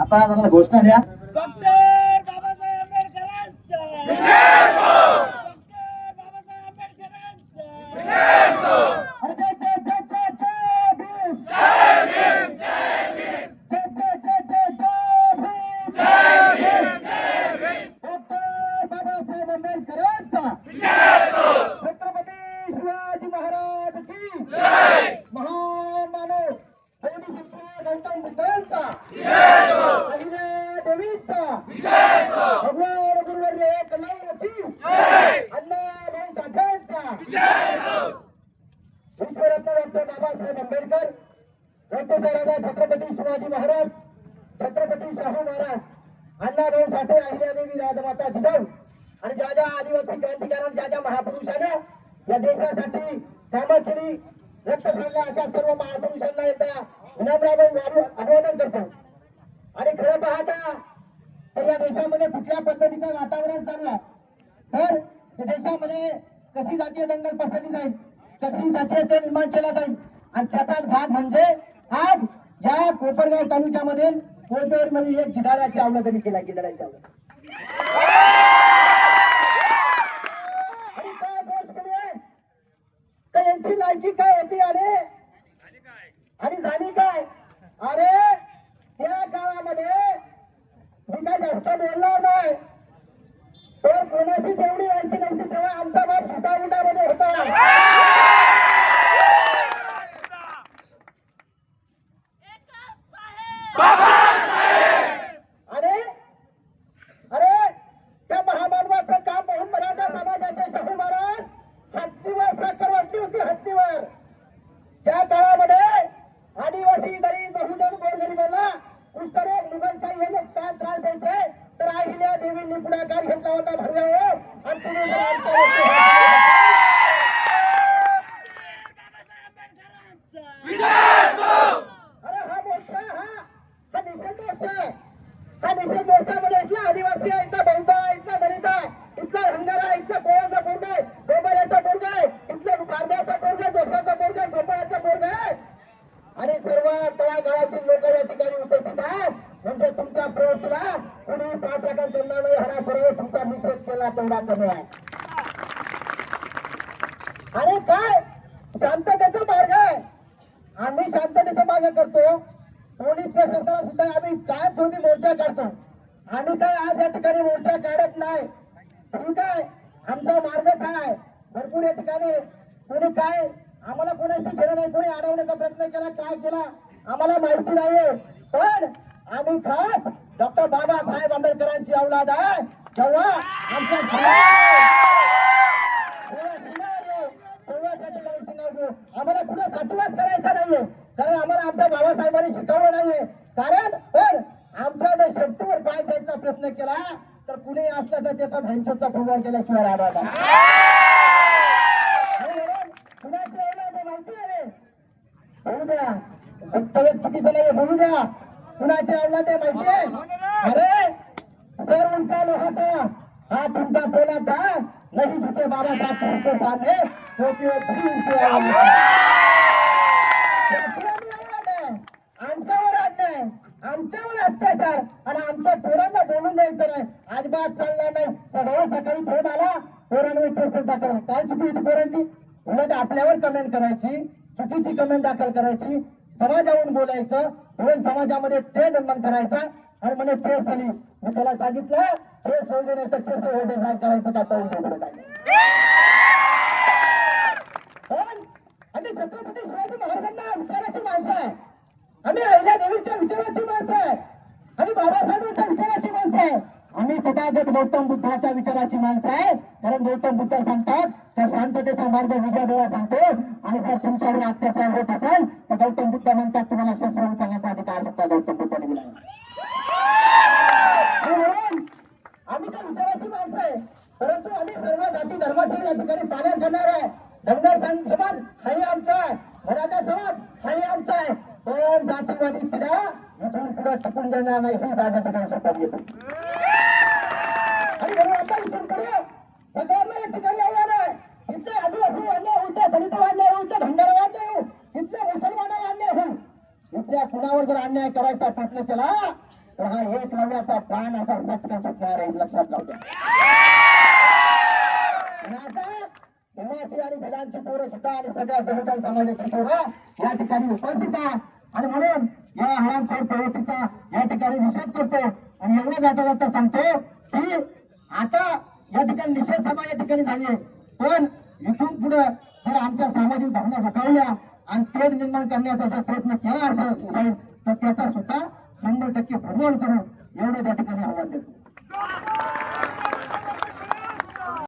आता जरा घोषणा द्या. डॉक्टर बाबासाहेब आंबेडकरांचा. डॉक्टर बाबासाहेब आंबेडकरांचा अरे जय जय जय जय जय भीम जय भीम जय भीम जय जय जय जय जय भीम डॉक्टर बाबासाहेब आंबेडकरांचा छत्रपती शिवाजी महाराज की महामानव बोधी संत गौतम बुद्धांचा अहिल्या देवीचा भगवान गुरुवर्य एकलव्य की अण्णा भाऊ साठ्यांचा विश्वरत्न डॉक्टर बाबासाहेब आंबेडकर राज्याचे राजा छत्रपती शिवाजी महाराज छत्रपती शाहू महाराज अण्णाभाऊ साठे अहिल्यादेवी राजमाता जिजाऊ आणि ज्या ज्या आदिवासी क्रांतिकारक ज्या ज्या महापुरुषांना या देशासाठी कामं केली रक्त सांडलं अशा सर्व महापुरुषांना एकदा विनम्राबाई अभिवादन करतो. आणि खरं पाहता तर या देशामध्ये कुठल्या पद्धतीचं वातावरण चालू आहे? तर देशामध्ये कशी जातीय दंगल पसरली जाईल? कशी जातीयता निर्माण केला जाईल? आणि त्याचाच भाग म्हणजे आज या कोपरगाव तालुक्यामधील कोळपेवाडी मध्ये एक गिधाड्याची आवड त्यांनी केला गिधाड्याची आवड आहे? तर यांची लायकी काय होती अरे आणि झाली काय? अरे त्या काळामध्ये काय जास्त बोलणार नाही. तर कोणाची जेवढी लायकी नव्हती तेव्हा आमचा बाप फुटाफुटामध्ये होता. अरे अरे त्या काम महाराज हत्तीवर साखर होती हत्तीवर. ज्या काळामध्ये आदिवासी दलित बहुजन गोरगरिबांना कुष्ठरोग मुघलशाही हे लोक काय त्रास द्यायचे? तर अहिल्या देवींनी पुढाकार घेतला होता भरव्या आणि तुम्ही जर आमच्या अरे हा मोर्चा हा. हा निषेध मोर्चा आहे. हा निषेध मोर्चामध्ये इथला आदिवासी आहे इथला बौद्ध आहे इथला दलित आहे इथला हंगारा आहे इथला कोळाचा पोरगा आहे गोबऱ्याचा पोरगा आहे इथला पारद्याचा पोरगा आहे जोशाचा पोरगा आहे गोपाळाचा पोरगा आहे. आणि सर्व तळागाळातील लोक या ठिकाणी उपस्थित आहेत. म्हणजे तुमच्या प्रवृत्तीला कुणी पाठराखण करणार नाही हरा फरव तुमचा निषेध केला तेवढा कमी आहे. आणि काय? शांततेचा मार्ग आहे. आम्ही शांततेचा मार्ग करतो. पोलीस प्रशासनाला सुद्धा आम्ही काय पूर्वी मोर्चा काढतो? आम्ही काय आज या ठिकाणी मोर्चा काढत नाही? तुम्ही काय? आमचा मार्गच आहे. भरपूर या ठिकाणी कोणी काय आम्हाला कोणाशी घेणं नाही कोणी अडवण्याचा प्रयत्न केला काय केला आम्हाला माहिती नाही पण आम्ही खास डॉक्टर बाबासाहेब आंबेडकरांची अवलाद आहे. जेव्हा आमच्या आम्हाला कुठं जातीवाद करायचा नाहीये. कारण आम्हाला आमच्या बाबासाहेबांनी शिकवलं नाहीये. कारण पण आमच्या जर शेपटीवर पाय द्यायचा प्रयत्न केला तर कुणी असलं तर त्याचा भैंसचा फुगवण केल्याशिवाय आढळला नाही. आणि म्हणून कुणाची औलाद आहे माहिती आहे बोलू द्या वक्तव्य चुकीचं नाही बोलू द्या. कुणाची आवला ते माहिती अरे सर उनका लोहा था हाथ उनका बोला था नहीं झुके बाबा साहब किसी के सामने क्योंकि वो भी के आमच्यावर अन्याय आमच्यावर अत्याचार आणि आमच्या पोरांना बोलून द्यायचं नाही. अजिबात चालणार नाही. सगळं सकाळी फोन आला पोरांवर केसेस दाखल काय चुकी होती पोरांची? उलट आपल्यावर कमेंट करायची चुकीची कमेंट दाखल करायची. समाजावरून बोलायचं म्हणून समाजामध्ये ते निर्माण करायचा. आणि म्हणे प्रेस झाली. मी त्याला सांगितलं प्रेस होऊ दे नाही तर केस होऊ काय करायचं का? पाहून बघू काय पण आम्ही छत्रपती शिवाजी महाराजांना विचाराची माणसं आहे. आम्ही अहिल्या देवीच्या विचाराची माणसं आहे. आम्ही बाबासाहेबांच्या विचाराची माणसं आहे. आम्ही तथागत गौतम बुद्धाच्या विचाराची माणसं आहे कारण गौतम बुद्ध सांगतात तर शांततेचा मार्ग उभ्या डोळा सांगतो आणि जर तुमच्यावर अत्याचार होत असेल तर गौतम बुद्ध म्हणतात तुम्हाला शस्त्र करण्याचा अधिकार फक्त गौतम बुद्धाने दिला. आम्ही त्या विचाराची माणसं आहे. परंतु आम्ही सर्व जाती धर्माचे या ठिकाणी पालन करणार आहे. धनगर समाज हाही आमचा आहे. मराठा समाज हाही आमचा आहे. पण जातीवादी किडा इथून पुढे टिकून जाणार नाही ही माझ्या ठिकाणी सरकार येतो. आणि म्हणून आता इथून पुढे सरकारला एक ठिकाणी आव्हान आहे. इथले आदिवासी वाढले होते दलित वाढले होते धनगर वाढले हो इथले मुसलमान वाढले हो इथल्या कुणावर जर अन्याय करायचा प्रयत्न केला तर हा एक लव्याचा प्राण असा सटका सुटणार आहे लक्षात लावतो आणि आता हिमाची आणि भिलांची पोरं सुद्धा आणि सगळ्या बहुजन समाजाची पोरं या ठिकाणी उपस्थित आहे. आणि म्हणून या हरामखोर प्रवृत्तीचा या ठिकाणी निषेध करतो. आणि एवढं जाता जाता सांगतो की आता या ठिकाणी निषेध सभा या ठिकाणी झाली आहे. पण इथून पुढे जर आमच्या सामाजिक भावना दुखावल्या आणि तेढ निर्माण करण्याचा जर प्रयत्न केला असेल तर त्याचा सुद्धा शंभर टक्के प्रमाण करून एवढं त्या ठिकाणी आव्हान देतो.